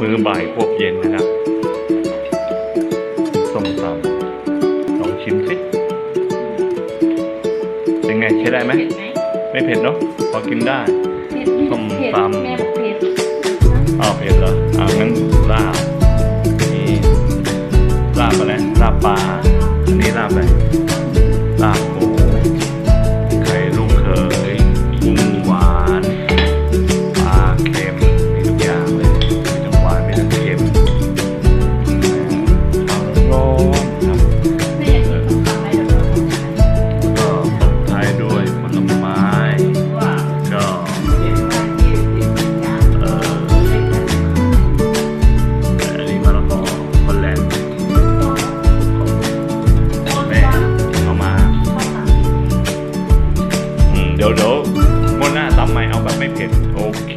มื้อบ่ายพวกเย็นนะครับส้มตำลองชิมสิเป็นไงใช้ได้ไหม เผ็ดไหมไม่เผ็ดเนาะพอกินได้ เผ็ดส้มเผ็ดตำ แม่บอกเผ็ดอ้าวเผ็ดเหรออ้าวงั้นลาบนี่ลาบอะไรลาบปลาอันนี้ลาบอะไรลาบหมูี๋ยวเดี๋ยวงวหน้าตำใหม่เอาแบบไม่เผ็ดโอเค